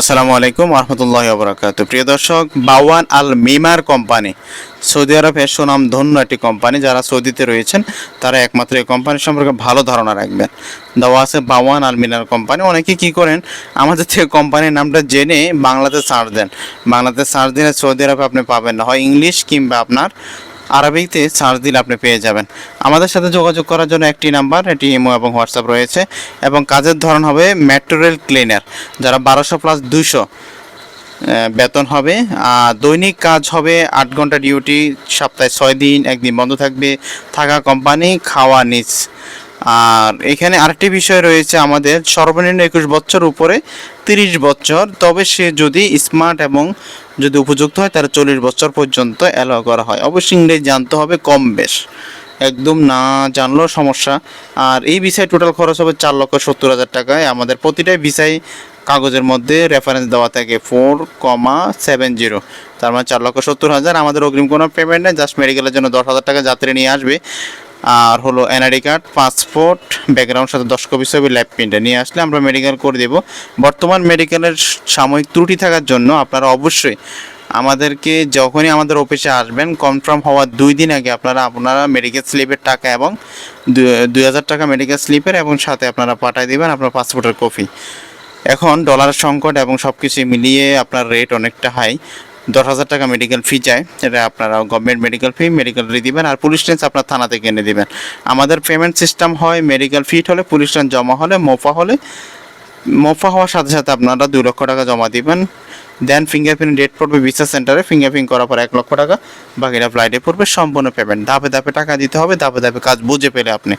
আসসালামু আলাইকুম রহমতুল্লাহ বরাকাত প্রিয় দর্শক, বাওয়ান আল মিমার কোম্পানি, সৌদি আরবের সুনাম ধন্য একটি কোম্পানি, যারা সৌদিতে রয়েছেন, তারা একমাত্র এই কোম্পানি সম্পর্কে ভালো ধারণা রাখবেন। দেওয়া আছে বাওয়ান আল মিনার কোম্পানি। অনেকে কি করেন, আমাদের থেকে কোম্পানির নামটা জেনে বাংলাতে সার্চ দেন। বাংলাতে সার্চ দিলে সৌদি আরবে আপনি পাবেন না। হয় ইংলিশ কিংবা আপনার আরবিতে সার্চ দিলে আপনি পেয়ে যাবেন। আমাদের সাথে যোগাযোগ করার জন্য একটি নাম্বার, এটি ইমো এবং হোয়াটসঅ্যাপ রয়েছে। এবং কাজের ধরন হবে ম্যাটেরিয়াল ক্লিনার যারা বারোশো প্লাস দুশো বেতন হবে। দৈনিক কাজ হবে আট ঘণ্টা ডিউটি সপ্তাহে ছয় দিন, একদিন বন্ধ থাকবে। থাকা কোম্পানি খাওয়া নিচ। আর এখানে আরেকটি বিষয় রয়েছে আমাদের, সর্বনিম্ন একুশ বছর উপরে তিরিশ বছর, তবে সে যদি স্মার্ট এবং যদি উপযুক্ত হয়, তাহলে চল্লিশ বছর পর্যন্ত অ্যালাউ করা হয়। অবশ্যই ইংরেজি জানতে হবে কম বেশ। একদম না জানলেও সমস্যা। আর এই ভিসায় টোটাল খরচ হবে চার লক্ষ সত্তর হাজার টাকায়। আমাদের প্রতিটাই ভিসায় কাগজের মধ্যে রেফারেন্স দেওয়া থাকে ফোর কমা সেভেন জিরো তার মানে চার লক্ষ সত্তর হাজার। আমাদের অগ্রিম কোনো পেমেন্ট নেই জাস্ট মেডিকেলের জন্য দশ হাজার টাকা যাত্রী নিয়ে আসবে। আর হলো এনআইডি কার্ড, পাসপোর্ট ব্যাকগ্রাউন্ড সাথে দশ কপি ছবি ল্যাব প্রিন্টে নিয়ে আসলে আমরা মেডিকেল করে দেব। বর্তমান মেডিকেলের সাময়িক ত্রুটি থাকার জন্য আপনারা অবশ্যই আমাদেরকে যখনই আমাদের অফিসে আসবেন কনফার্ম হওয়ার দুই দিন আগে আপনারা আপনারা মেডিকেল স্লিপের টাকা এবং দুই হাজার টাকা মেডিকেল স্লিপের এবং সাথে আপনারা পাঠিয়ে দেবেন আপনার পাসপোর্টের কপি এখন ডলারের সংকট এবং সব কিছু মিলিয়ে আপনার রেট অনেকটা হাই দশ হাজার টাকা মেডিকেল ফি চাই। এটা আপনারা গভর্নমেন্ট মেডিকেল ফি মেডিকেল দিবেন আর পুলিশ টেন্স আপনার থানা থেকে এনে দিবেন। আমাদের পেমেন্ট সিস্টেম হয় মেডিকেল ফিট হলে পুলিশ টেন্স জমা হলে, মোফা হলে। মোফা হওয়ার সাথে সাথে আপনারা দু লক্ষ টাকা জমা দিবেন। দেন ফিঙ্গারপ্রিন্ট ডেট পড়বে ভিসা সেন্টারে ফিঙ্গারপ্রিন্ট করার পর এক লক্ষ টাকা। বাকিটা ফ্লাইটে পড়বে, সম্পূর্ণ পেমেন্ট ধাপে ধাপে টাকা দিতে হবে, ধাপে ধাপে কাজ বুঝে পেলে আপনি।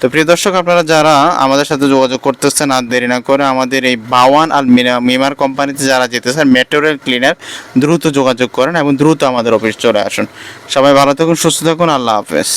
তো প্রিয় দর্শক, আপনারা যারা আমাদের সাথে যোগাযোগ করতেছেন আর দেরি না করে আমাদের এই বাওয়ান আর মিমার কোম্পানিতে যারা যেতে চান মেটেরিয়াল ক্লিনার দ্রুত যোগাযোগ করেন এবং দ্রুত আমাদের অফিস চলে আসুন। সবাই ভালো থাকুন, সুস্থ থাকুন, আল্লাহ হাফেজ।